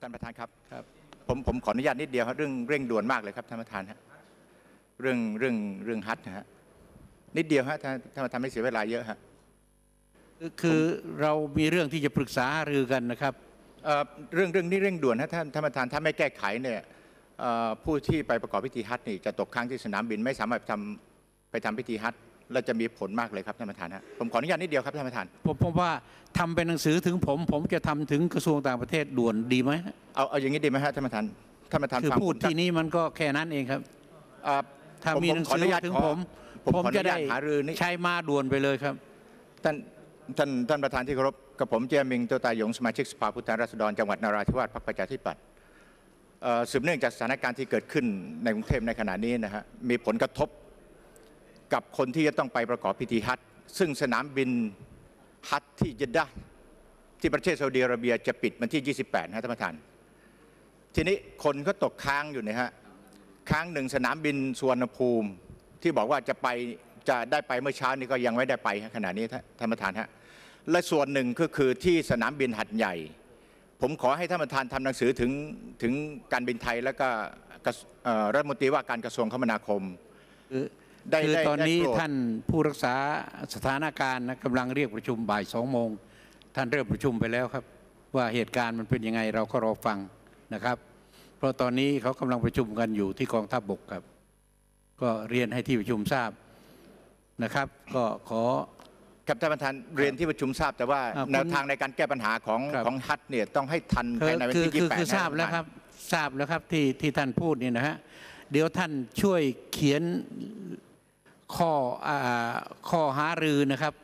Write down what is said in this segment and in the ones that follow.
ท่านประธานครับครับ ผมผมขออนุญาตนิดเดียวครับเรื่องเร่งด่วนมากเลยครับท่านประธานฮะเรื่องเรื่องเรื่องฮัทนะฮะนิดเดียวฮะท่านท่านประธานไม่เสียเวลาเยอะฮะคือคือเรามีเรื่องที่จะปรึกษาหารือกันนะครับเอ่อเรื่องเรื่องนี้เร่งด่วนฮะท่านท่านประธานถ้าไม่แก้ไขเนี่ยเอ่อผู้ที่ไปประกอบพิธีฮัทนี่จะตกค้างที่สนามบินไม่สามารถทำไปทำพิธีฮัท และจะมีผลมากเลยครับท่านประธานฮะผมขออนุญาตนิดเดียวครับท่านประธาน ผมผมว่าทำเป็นหนังสือถึงผม ผมจะทำถึงกระทรวงต่างประเทศด่วนดีไหมเอาเอาอย่างนี้ดีไหมฮะท่านประธานท่านประธานคือฟังพูดผมที่นี้มันก็แค่นั้นเองครับเอ่อถ้าผมมีผมหนังขอสือนุอญาตถึงขอผม ผมผมขออนุจะญาได้ตหารือนี่ใช้มาด่วนไปเลยครับท่านท่านท่านประธานที่เคารพกับผมเจียมิงโตตายหยงสมาชิกสภาผู้แทนราษฎรจังหวัดนราธิวาสพรรคประชาธิปัตย์เอ่อสืบเนื่องจากสถานการณ์ที่เกิดขึ้นในกรุงเทพในขณะนี้นะฮะมีผลกระทบ กับคนที่จะต้องไปประกอบพิธีฮัจซึ่งสนามบินฮัจที่เจะด้ห์ที่ประเทศซาอุดิอาระเบียจะปิดวันที่ 28นะฮะท่านประธาน ทีนี้คนก็ตกค้างอยู่นะฮะค้างหนึ่งสนามบินสุวรรณภูมิที่บอกว่าจะไปจะได้ไปเมื่อเช้านี้ก็ยังไม่ได้ไปขณะนี้ท่านประธานฮะและส่วนหนึ่งก็คือที่สนามบินหัดใหญ่ ผมขอให้ท่านประธานทำหนังสือถึงถึงการบินไทยแล้วก็รัฐมนตรีว่าการกระทรวงคมนาคมคือ ได้คือได้ตอนนี้ได้โปรดท่านผู้รักษาสถานการณ์นะกำลังเรียกประชุมบ่ายสองโมงท่านเริ่มประชุมไปแล้วครับ ว่าเหตุการณ์มันเป็นยังไงเราก็รอฟังนะครับ เพราะตอนนี้เขากำลังประชุมกันอยู่ที่กองทัพบกครับ ก็เรียนให้ที่ประชุมทราบนะครับ ก็ขอครับท่านประธานเรียนที่ประชุมทราบ แต่ว่าอ่าคุณแนวทางในการแก้ปัญหาของครับของฮัทเนี่ยต้องให้ทันคืภายอในวันคือที่คือ28คือนะทราบแล้วท่นปะธนครับทราบแล้วครับที่ที่ท่านพูดนี่นะฮะเดี๋ยวท่านช่วยเขียน ข้ออ่าข้อหารือนะครับ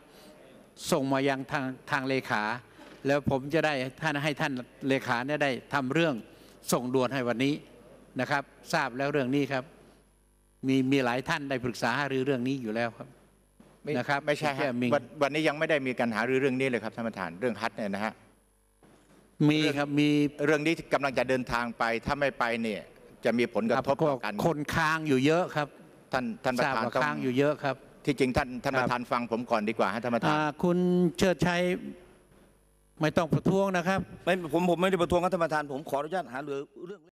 ส่งมายังทางทางเลขา แล้วผมจะได้ท่านให้ท่านเลขาเนี่ยได้ทำเรื่องส่งด่วนให้วันนี้นะครับ ทราบแล้วเรื่องนี้ครับมีมีหลายท่านได้ปรึกษาหารือเรื่องนี้อยู่แล้วครับไม่นะครับไม่ใช่แค่ฮะมิงวันวันนี้ยังไม่ได้มีการหารือเรื่องนี้เลยครับท่านประธานเรื่องฮัทเนี่ยนะฮะมีครับมีเรื่องนี้กำลังจะเดินทางไปถ้าไม่ไปเนี่ย จะมีผลกระทบก็ต่อกันคนค้างอยู่เยอะครับ ท่านท่านปทระราบธานว่าต้องค้างอยู่เยอะครับ ที่จริงท่านท่านครัปบระธานฟังผมก่อนดีกว่าฮะท่านประธานอ่าคุณเชิดชัยไม่ต้องประท้วงนะครับไม่ผมผมไม่ได้ประท้วงครับท่านประธานผมขออนุญาตหารือเรื่อง